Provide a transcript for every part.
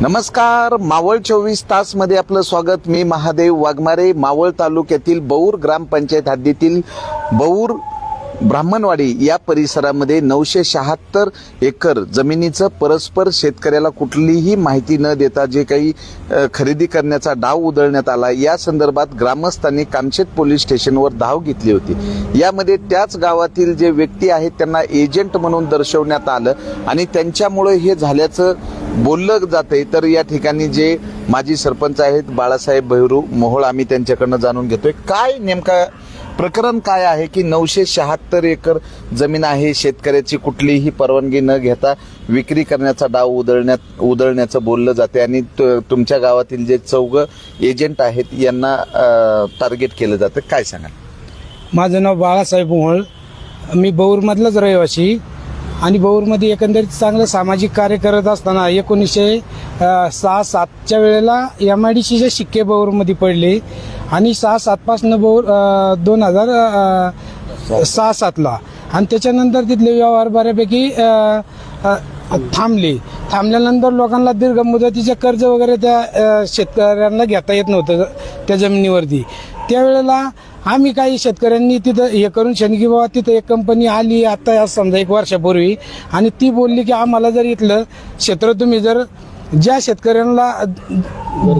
नमस्कार मावळ चोवीस तासमध्ये आपलं स्वागत. मी महादेव वाघमारे मावळ तालुक्यातील बौर ग्रामपंचायत हद्दीतील बौर ब्राह्मणवाडी या परिसरामध्ये नऊशे शहात्तर एकर जमिनीचं परस्पर शेतकऱ्याला कुठलीही माहिती न देता जे काही खरेदी करण्याचा डाव उधळण्यात आला या संदर्भात ग्रामस्थांनी कामशेत पोलीस स्टेशनवर धाव घेतली होती. यामध्ये त्याच गावातील जे व्यक्ती आहेत त्यांना एजंट म्हणून दर्शवण्यात आलं आणि त्यांच्यामुळे हे झाल्याचं बोललं जाते तर या ठिकाणी जे माजी सरपंच आहेत बाळासाहेब भैरू मोहोळ आम्ही त्यांच्याकडनं जाणून घेतोय. काय नेमका प्रकरण काय आहे की नऊशे शहात्तर एकर जमीन आहे शेतकऱ्याची कुठलीही परवानगी न घेता विक्री करण्याचा डाव उधळण्यात उधळण्याचं बोललं जाते आणि त- तुमच्या गावातील जे चौघ एजंट आहेत यांना टार्गेट केलं जातं काय सांगा माझं नाव बाळासाहेब मोहोळ. मी बौरमधलाच रहिवासी. आणि बौरमध्ये एकंदरीत चांगलं सामाजिक कार्य करत असताना एकोणीसशे सहा सातच्या वेळेला एम आय डी सीचे शिक्के बौरमध्ये पडले. आणि सहा सातपासनं बौर दोन हजार सहा सातला आणि त्याच्यानंतर तिथले व्यवहार बऱ्यापैकी थांबले. थांबल्यानंतर लोकांना दीर्घ मुदतीचे कर्ज वगैरे त्या शेतकऱ्यांना घेता येत नव्हतं त्या जमिनीवरती. त्यावेळेला आम्ही काही शेतकऱ्यांनी तिथं हे करून शनगी बाबा तिथं एक कंपनी आली आता आज समजा एक वर्षापूर्वी. आणि ती बोलली की आम्हाला जर इथलं क्षेत्र तुम्ही जर ज्या शेतकऱ्यांना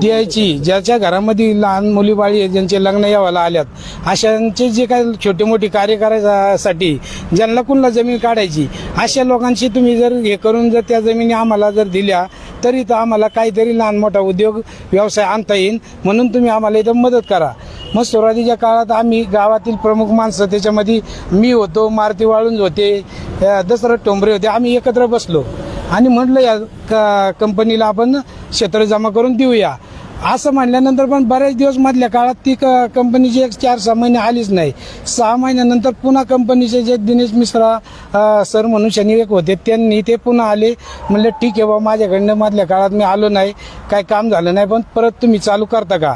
द्यायची ज्याच्या घरामध्ये लहान मुली बाळी ज्यांचे लग्न यावाला आल्यात अशांचे जे काही छोटे मोठे कार्य करायसाठी ज्यांना कुणला जमीन काढायची अशा लोकांशी तुम्ही जर हे करून जर त्या जमिनी आम्हाला जर दिल्या तरी तर आम्हाला काहीतरी लहान मोठा उद्योग व्यवसाय आणता येईल म्हणून तुम्ही आम्हाला इथं मदत करा. मग सुरुवातीच्या काळात आम्ही गावातील प्रमुख माणसं त्याच्यामध्ये मी होतो मारुती वाळुंज होते अ, दशरथ टोंबरे होते आम्ही एकत्र बसलो. आणि म्हटलं या क- कंपनीला आपण क्षेत्र जमा करून देऊया. असं म्हणल्यानंतर पण बरेच दिवस मधल्या काळात ती क- कंपनीची एक चार सहा महिने आलीच नाही. सहा महिन्यानंतर पुन्हा कंपनीचे जे दिनेश मिश्रा सर म्हणून शनी एक होते त्यांनी ते पुन्हा आले. म्हणले ठीक आहे बाबा माझ्याकडनं मधल्या काळात मी आलो नाही काय काम झालं नाही पण परत तुम्ही चालू करता का?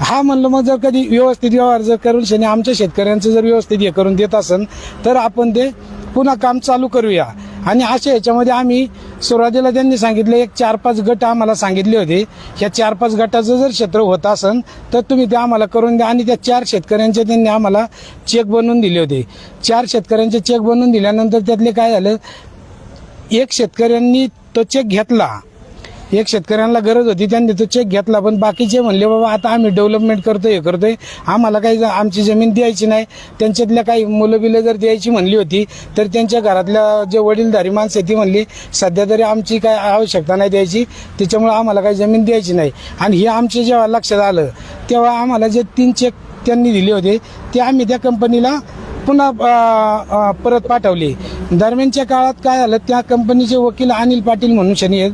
हा म्हणलं मग जर कधी व्यवस्थित व्यवहार जर करून शनी आमच्या शेतकऱ्यांचं जर व्यवस्थित हे करून देत असेल तर आपण ते पुन्हा काम चालू करूया. आणि अशा याच्यामध्ये आम्ही सुरुवातीला त्यांनी सांगितलं एक चार पाच गट आम्हाला सांगितले होते. ह्या चार पाच गटाचं जर क्षेत्र होत असेल तर तुम्ही ते आम्हाला करून द्या. आणि त्या चार शेतकऱ्यांचे त्यांनी आम्हाला चेक बनवून दिले होते. चार शेतकऱ्यांचे चेक बनवून दिल्यानंतर त्यातले काय झालं एक शेतकऱ्यांनी तो चेक घेतला. एक शेतकऱ्यांना गरज होती त्यांनी तो चेक घेतला पण बाकीचे म्हणले बाबा आता आम्ही डेव्हलपमेंट करतोय हे करतोय. आम्हाला काही ज- आमची जमीन द्यायची नाही. त्यांच्यातल्या काही मुलं बिलं जर द्यायची म्हणली होती तर त्यांच्या घरातल्या जे वडीलधारी माणसं आहे ती म्हणली सध्या तरी आमची काय आवश्यकता नाही द्यायची. त्याच्यामुळे आम्हाला काही जमीन द्यायची नाही. आणि हे आमचे जेव्हा लक्षात आलं तेव्हा आम्हाला जे तीन चेक त्यांनी दिले होते ते आम्ही त्या कंपनीला पुन्हा परत पाठवले. दरम्यानच्या काळात काय झालं त्या कंपनीचे वकील अनिल पाटील म्हणून शनी आहेत.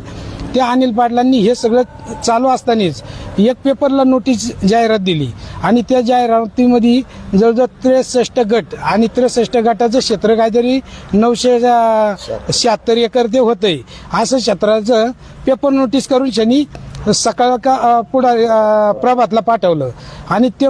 त्या अनिल पाटलांनी हे सगळं चालू असतानाच एक पेपरला नोटीस जाहिरात दिली. आणि त्या जाहिरातीमध्ये जवळजवळ त्रेसष्ट गट आणि त्रेसष्ट गटाचं क्षेत्र काहीतरी नऊशे शहात्तर एकर ते होतंय. असं क्षेत्राचं पेपर नोटीस करून शनी सकाळ का पुढा प्रभातला पाठवलं. आणि ते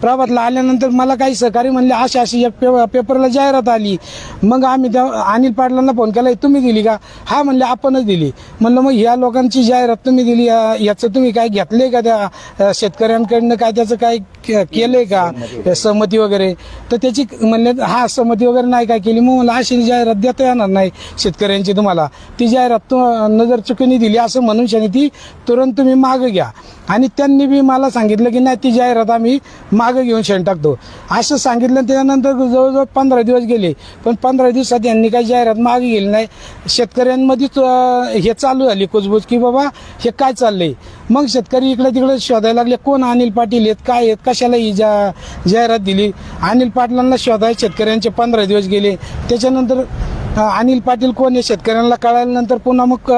प्रभातला आल्यानंतर मला काही सहकारी म्हणले अशी अशी एक पे पेपरला जाहिरात आली. मग आम्ही त्या अनिल पाटलांना फोन केला तुम्ही दिली का? हा म्हणले आपणच दिली. म्हणलं मग ह्या लोकांची जाहिरात तुम्ही दिली याचं तुम्ही काय घेतलंय का त्या शेतकऱ्यांकडनं? काय त्याचं काय के- केलंय का? सहमती वगैरे. तर त्याची म्हणले हा सहमती वगैरे नाही काय केली. मग मला अशी जाहिरात देता येणार नाही शेतकऱ्यांची तुम्हाला. ती जाहिरात तू नजर चुकीने दिली असं म्हणून शनी ती तुरंत तुम्ही मागं घ्या. आणि त्यांनी बी मला सांगितलं की नाही ती जाहिरात आम्ही मागं मागं घेऊन शेण टाकतो. असं सांगितलं त्यानंतर जवळजवळ पंधरा दिवस गेले. पण पंधरा दिवसात यांनी काही जाहिरात मागे गेली नाही. शेतकऱ्यांमध्येच हे चालू झाली कुजबूज की बाबा हे काय चाललंय? मग शेतकरी इकडे तिकडे शोधायला लागले कोण अनिल पाटील आहेत काय आहेत कशाला ही जा जाहिरात दिली? अनिल पाटलांना शोधायला शेतकऱ्यांचे पंधरा दिवस गेले. त्याच्यानंतर अनिल पाटील कोण हे शेतकऱ्यांना कळाल्यानंतर पुन्हा मग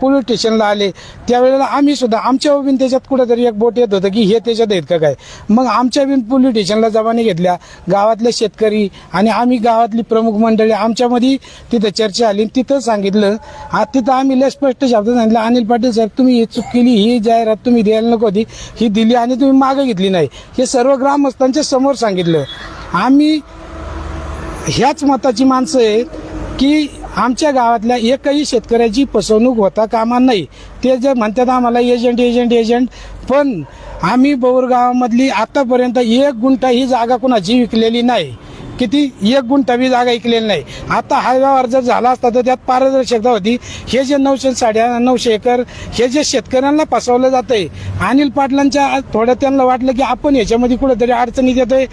पोलीस स्टेशनला आले. त्यावेळेला आम्ही सुद्धा आमच्या बिन त्याच्यात कुठेतरी एक बोट येत होतं की हे त्याच्यात आहेत का काय? मग आमच्या बिन पोलीस स्टेशनला जबानी घेतल्या. गावातले शेतकरी आणि आम्ही गावातली प्रमुख मंडळी आमच्यामध्ये तिथं चर्चा आली तिथं सांगितलं. हा तिथं आम्ही लय स्पष्ट शब्द सांगितलं अनिल पाटील साहेब तुम्ही ही चूक केली ही जाहिरात तुम्ही द्यायला नको होती. ही दिली आणि तुम्ही मागं घेतली नाही. हे सर्व ग्रामस्थांच्या समोर सांगितलं. आम्ही ह्याच मताची माणसं आहेत. की आमच्या गावातल्या एकही शेतकऱ्याची फसवणूक होता कामा नाही ते जे म्हणतात आम्हाला एजंट एजंट एजंट पण आम्ही बोरगावामधली आतापर्यंत एक गुंठा ही जागा कुणाची विकलेली नाही. किती एक गुंठा जागा ऐकलेली नाही. आता हा व्यवहार जर झाला असता तर त्यात पारदर्शकता होती. हे जे नऊशे साडे नऊशे एकर हे जे शेतकऱ्यांना फसवलं जातंय अनिल पाटलांच्या थोडं त्यांना वाटलं की आपण याच्यामध्ये कुठेतरी अडचणीत येतोय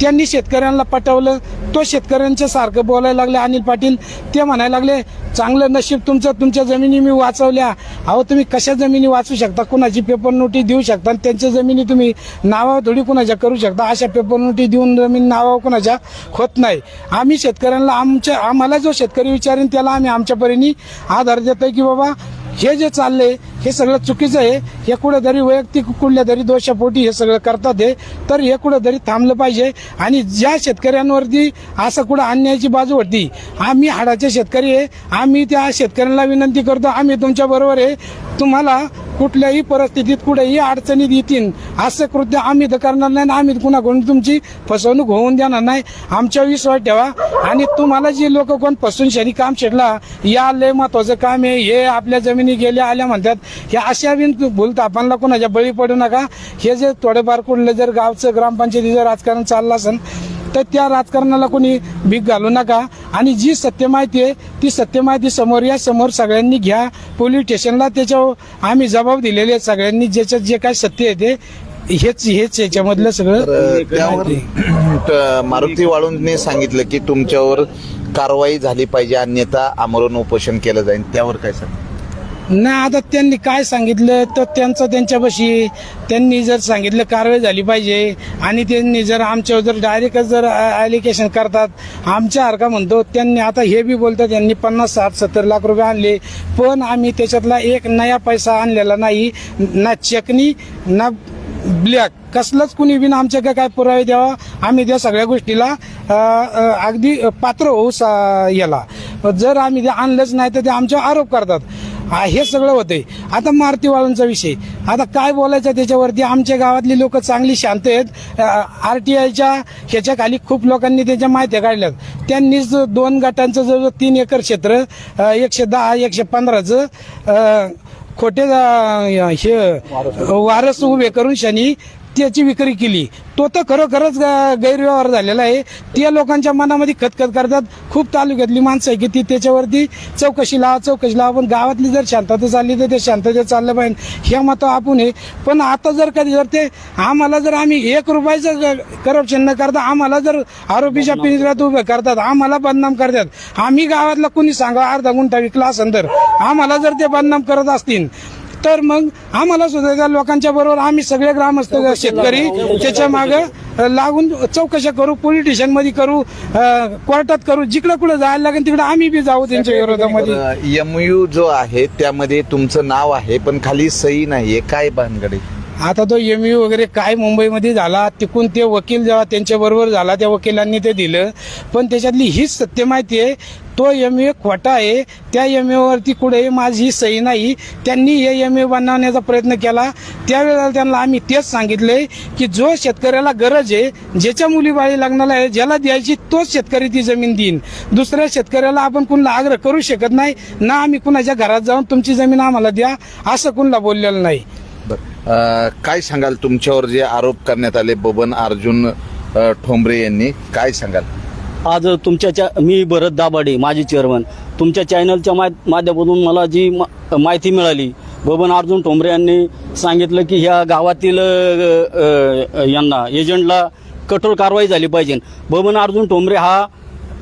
त्यांनी शेतकऱ्यांना पटवलं. तो शेतकऱ्यांच्या सारखं बोलायला लागले अनिल पाटील. ते म्हणायला लागले चांगलं नशीब तुमचं तुमच्या जमिनी मी वाचवल्या. अहो तुम्ही कशा जमिनी वाचू शकता? कुणाची पेपर नोटीस देऊ शकता? आणि त्यांच्या जमिनी तुम्ही नावावर थोडी कुणाच्या करू शकता? अशा पेपर नोटीस देऊन जमीन नावावर कुणाच्या होत नाही. आम्ही शेतकऱ्यांना आमच्या आम्हाला जो शेतकरी विचारेन त्याला आम्ही आमच्या परीने आधार देतोय की बाबा हे जे चालले हे सगळं चुकीचं आहे. हे कुठेतरी वैयक्तिक कुठल्या तरी दोषापोटी हे सगळं करतात हे. तर हे कुठेतरी थांबलं पाहिजे. आणि ज्या शेतकऱ्यांवरती असं कुठं अन्यायाची बाजू होती आम्ही हाडाचे शेतकरी आहे. आम्ही त्या शेतकऱ्यांना विनंती करतो आम्ही तुमच्या बरोबर आहे. तुम्हाला कुठल्याही परिस्थितीत कुठेही अडचणीत येतील असं कृत्य आम्ही तर करणार नाही आम्ही कुणाकडून तुमची फसवणूक होऊन देणार नाही. आमच्या विश्वास ठेवा. आणि तुम्हाला जी लोक कोण फसून शरी काम शेडला या लय महत्वाचं काम आहे. हे आपल्या जमिनी गेल्या आल्या म्हणतात हे अशा बिन भूलतापांना कोणाच्या बळी पडू नका. हे जे थोडेफार कुठलं जर गावचं ग्रामपंचायतीचं राजकारण चाललं असेल तर त्या राजकारणाला कोणी भीक घालू नका. आणि जी सत्य माहिती आहे ती सत्य माहिती समोर या समोर सगळ्यांनी घ्या. पोलीस स्टेशनला त्याच्यावर आम्ही जबाब दिलेले आहेत सगळ्यांनी ज्याच्यात जे काय सत्य आहे ते हेच हेच याच्यामधलं सगळं त्यावर मारुती वाळूंनी सांगितलं की तुमच्यावर कारवाई झाली पाहिजे अन्यथा आमरण उपोषण केलं जाईल. त्यावर काय सांग नाही आता त्यांनी काय सांगितलं तर त्यांचं त्यांच्यापाशी त्यांनी जर सांगितलं कारवाई झाली पाहिजे. आणि त्यांनी जर आमच्यावर जर डायरेक्टच जर ॲलिकेशन करतात आमच्या हरका म्हणतो त्यांनी आता हे बी बोलतात त्यांनी पन्नास साठ सत्तर लाख रुपये आणले. पण आम्ही त्याच्यातला एक नया पैसा आणलेला नाही ना चेकनी ना ब्लॅक कसलंच कुणी बिन आमच्या काय पुरावे द्यावा आम्ही त्या सगळ्या गोष्टीला अगदी पात्र होऊ सा- याला. जर आम्ही ते आणलंच नाही तर ते आमच्यावर आरोप करतात. हा, हे सगळं होतंय. आता मारुती वाळूंचा विषय. आता काय बोलायचं त्याच्यावरती? आमच्या गावातली लोक चांगली शांत आहेत. आर टी आयच्या ह्याच्या खाली खूप लोकांनी त्याच्या माहित्या काढल्यात. त्यांनीच दोन गटांचं जवळजवळ तीन एकर क्षेत्र एकशे दहा एकशे पंधराचं खोटे हे वारस उभे करून शनी त्याची विक्री केली. तो तर खरोखरच गैरव्यवहार झालेला आहे. त्या लोकांच्या मनामध्ये खतखत करतात. खूप तालुक्यातली माणसं आहे की ती त्याच्यावरती चौकशी लावा चौकशी लावा. पण गावातली जर शांतता चालली तर ते शांततेत चाललं पाहिजे. हे मत आपण आहे. पण आता जर कधी जर ते आम्हाला जर आम्ही एक रुपयाचं करप्शन न करता आम्हाला जर आरोपीच्या पिंजऱ्यात उभे करतात आम्हाला बदनाम करतात. आम्ही गावातला कोणी सांगा अर्धा गुंठा विकला असेल तर आम्हाला जर ते बदनाम करत असतील तर मग आम्हाला सुद्धा त्या लोकांच्या बरोबर आम्ही सगळे ग्रामस्थ शेतकरी त्याच्यामागे लागून चौकशा करू पोलीस स्टेशनमध्ये करू कोर्टात करू जिकडे कुठे जायला लागेल तिकडे आम्ही बी जाऊ त्यांच्या विरोधामध्ये. एमयू जो आहे त्यामध्ये तुमचं नाव आहे पण खाली सही नाहीये. काय भानगडे? आता तो एम यू वगैरे काय मुंबईमध्ये झाला तिकून ते वकील जेव्हा त्यांच्याबरोबर झाला त्या वकिलांनी ते दिलं. पण त्याच्यातली हीच सत्य माहिती आहे तो एम ए खोटा आहे त्या एम एवरती कुठेही माझी सही नाही. त्यांनी हे एम ए बनवण्याचा प्रयत्न केला. त्यावेळेला त्यांना आम्ही तेच सांगितले की जो शेतकऱ्याला गरज आहे ज्याच्या मुलीबाळी लग्नाला आहे ज्याला द्यायची तोच शेतकरी ती जमीन देईन. दुसऱ्या शेतकऱ्याला आपण कुणाला आग्रह करू शकत नाही ना आम्ही कुणाच्या घरात जाऊन तुमची जमीन आम्हाला द्या असं कुणाला बोललेलं नाही. बरं. काय सांगाल? तुमच्यावर जे आरोप करण्यात आले बबन अर्जुन ठोंबरे यांनी काय सांगाल? आज तुमच्या मी भरत दाभाडे माजी चेअरमन तुमच्या चॅनलच्या मा माध्यमातून मला जी मा- माहिती मिळाली बबन अर्जुन ठोंबरे यांनी सांगितलं की ह्या गावातील यांना एजंटला कठोर कारवाई झाली पाहिजे. बबन अर्जुन ठोंबरे हा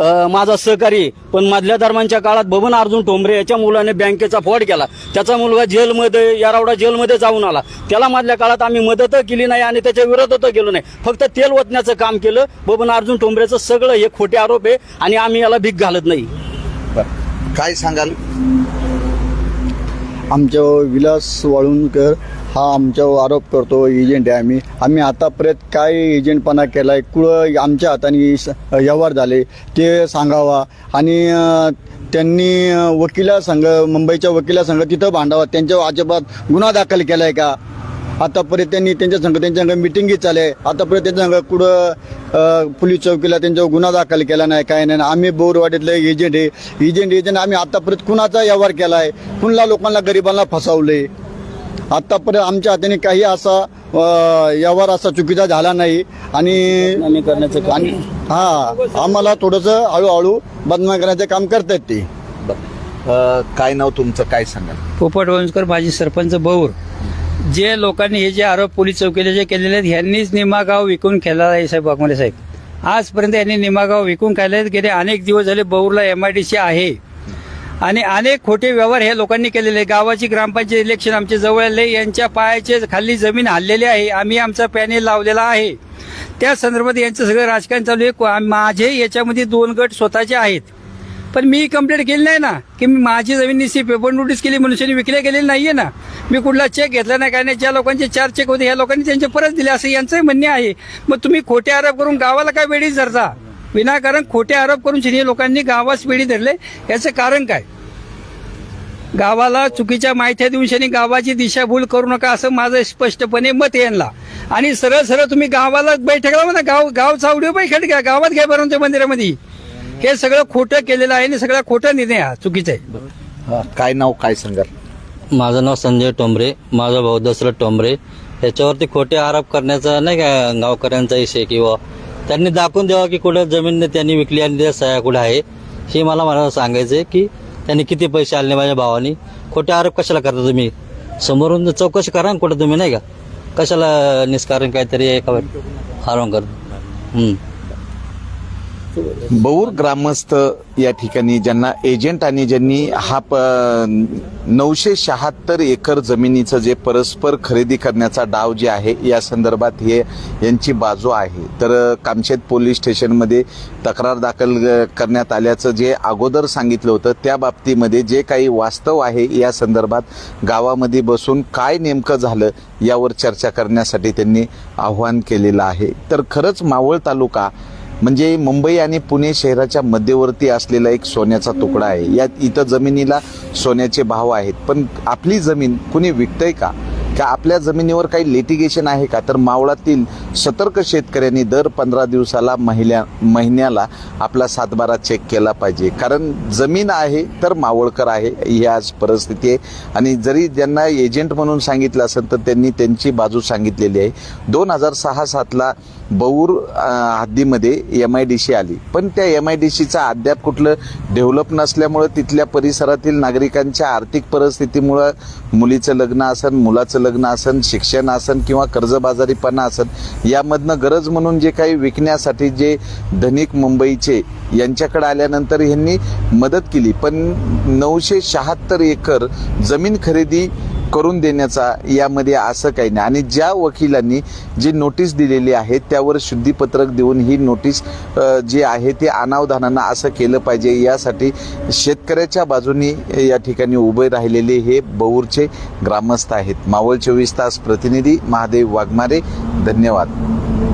माझा सहकारी पण मधल्या दरम्यानच्या काळात बबन अर्जुन ठोंबरे याच्या मुलाने बँकेचा फॉड केला. त्याचा मुलगा जेलमध्ये यारावडा जेलमध्ये जाऊन आला. त्याला मधल्या काळात आम्ही मदत केली नाही आणि त्याच्या विरोधात गेलो नाही. फक्त तेल ओतण्याचं काम केलं. बबन अर्जुन ठोंबरेचं सगळं हे खोटे आरोप आहे आणि आम्ही याला भीक घालत नाही. काय सांगाल? आमच्या विलास वाळूणकर हा आमच्यावर आरोप करतो एजंट आहे आम्ही. आम्ही आतापर्यंत काय एजंटपणा केला आहे कुठं आमच्या हाताने स- व्यवहार झाले ते सांगावा. आणि त्यांनी वकिला संघ मुंबईच्या वकिलासंघ तिथं भांडावा. त्यांच्यावर अजिबात गुन्हा दाखल केला आहे का? आतापर्यंत त्यांनी त्यांच्या संघ त्यांच्या संघ मिटिंगी चालू आहे आतापर्यंत त्यांच्या संघ कुठं पोलीस चौकीला त्यांच्यावर गुन्हा दाखल केला नाही काय नाही. आम्ही बोरवाडीतले एजंट आहे. एजंट एजंट आम्ही आतापर्यंत कुणाचा व्यवहार केला आहे कुणाला लोकांना गरिबांना फसवले आतापर्यंत आमच्या हाताने काही असा व्यवहार असा चुकीचा झाला नाही. आणि करण्याचं. आणि हा आम्हाला थोडंसं हळूहळू बदनाम करण्याचं काम करतात ते. काय नाव तुमचं? काय सांगाल? पोपट वंशकर माजी सरपंच बौर जे लोकांनी हे जे आरोप पोलीस चौकीला जे केलेले आहेत ह्यांनीच निमागाव विकून केला आहे साहेब वाघमारे साहेब. आजपर्यंत यांनी निमागाव विकून आहेत गेले अनेक दिवस झाले बौरला एम आय डी सी आहे. आणि अनेक खोटे व्यवहार हे लोकांनी केलेले आहे. गावाची ग्रामपंचायत इलेक्शन आमच्या जवळ आले यांच्या पायाचे खाली जमीन हल्लेली आहे. आम्ही आमचा पॅनेल लावलेला आहे. त्या संदर्भात यांचं सगळं राजकारण चालू आहे. माझे याच्यामध्ये दोन गट स्वतःचे आहेत. पण मी कंप्लेंट केली नाही ना. की मी माझी जमीन निश्चित पेपर नोटीस केली मनुष्याने विकल्या गेलेली नाहीये ना. मी कुठला चेक घेतला नाही काय नाही ज्या लोकांचे चार चेक होते ह्या लोकांनी त्यांचे परत दिले असं यांचंही म्हणणे आहे. मग तुम्ही खोटे आरोप करून गावाला काय वेळीच धरता? विनाकारण खोटे आरोप करून शनी लोकांनी गावास वेळी धरले. याचं कारण काय? गावाला चुकीच्या माहित्या देऊन शनी गावाची दिशाभूल करू नका असं माझं स्पष्टपणे मत यांना. आणि सरळ सरळ तुम्ही गावाला बैठकला म्हणा गाव गावचा ऑडिओ बैठक घ्या गावात घ्या बरं त्या मंदिरामध्ये. हे सगळं खोटं केलेलं आहे आणि सगळा खोटा निर्णय हा चुकीचा आहे. काय नाव काय सांगाल? माझं नाव संजय टोंबरे माझा भाऊ दशरथ टोंबरे. याच्यावरती खोटे आरोप करण्याचा नाही का गावकऱ्यांचा विषय किंवा त्यांनी दाखवून द्यावा की कुठं जमीन त्यांनी विकली आणि त्या सह्या कुठं आहे. हे मला मला सांगायचं आहे की त्यांनी किती पैसे आले माझ्या भावानी? खोटे आरोप कशाला करता तुम्ही? समोरून चौकशी करा कुठं तुम्ही नाही का? कशाला निष्कारण काहीतरी एका आरोप करता. हम्म. बौर ग्रामस्थ या ठिकाणी ज्यांना एजंट आणि ज्यांनी हा प नऊशे शहात्तर एकर जमिनीचं जे परस्पर खरेदी करण्याचा डाव जे आहे या संदर्भात हे यांची बाजू आहे. तर कामशेत पोलीस स्टेशनमध्ये तक्रार दाखल करण्यात आल्याचं जे अगोदर सांगितलं होतं त्या बाबतीमध्ये जे काही वास्तव आहे या संदर्भात गावामध्ये बसून काय नेमकं झालं यावर चर्चा करण्यासाठी त्यांनी आव्हान केलेलं आहे. तर खरंच मावळ तालुका म्हणजे मुंबई आणि पुणे शहराच्या मध्यवर्ती असलेला एक सोन्याचा तुकडा आहे. यात इथं जमिनीला सोन्याचे भाव आहेत. पण आपली जमीन कुणी विकतंय का? का आपल्या जमिनीवर काही लिटिगेशन आहे का? तर मावळातील सतर्क शेतकऱ्यांनी दर पंधरा दिवसाला महिल्या महिन्याला आपला सातबारा चेक केला पाहिजे. कारण जमीन आहे तर मावळकर आहे ही आज परिस्थिती आहे. आणि जरी ज्यांना एजंट म्हणून सांगितलं असेल तर त्यांनी त्यांची बाजू सांगितलेली आहे. दोन हजार सहा सातला बौर हद्दीमध्ये एम आय डी सी आली. पण त्या एम आय डी सीचा अद्याप कुठलं डेव्हलप नसल्यामुळं तिथल्या परिसरातील नागरिकांच्या आर्थिक परिस्थितीमुळं मुलीचं लग्न असेल मुलाचं लग्न असन शिक्षण असन किंवा कर्जबाजारीपणा असन यामधनं गरज म्हणून जे काही विकण्यासाठी जे धनिक मुंबईचे यांच्याकडे आल्यानंतर यांनी मदत केली. पण नऊशे शहात्तर एकर जमीन खरेदी करून देण्याचा यामध्ये असं काही नाही. आणि ज्या वकिलांनी जी नोटीस दिलेली आहे त्यावर शुद्धीपत्रक देऊन ही नोटीस जी आहे ते अनावधानानं असं केलं पाहिजे. यासाठी शेतकऱ्याच्या बाजूनी या ठिकाणी उभे राहिलेले हे बौरचे ग्रामस्थ आहेत. मावळ चोवीस तास प्रतिनिधी महादेव वाघमारे. धन्यवाद.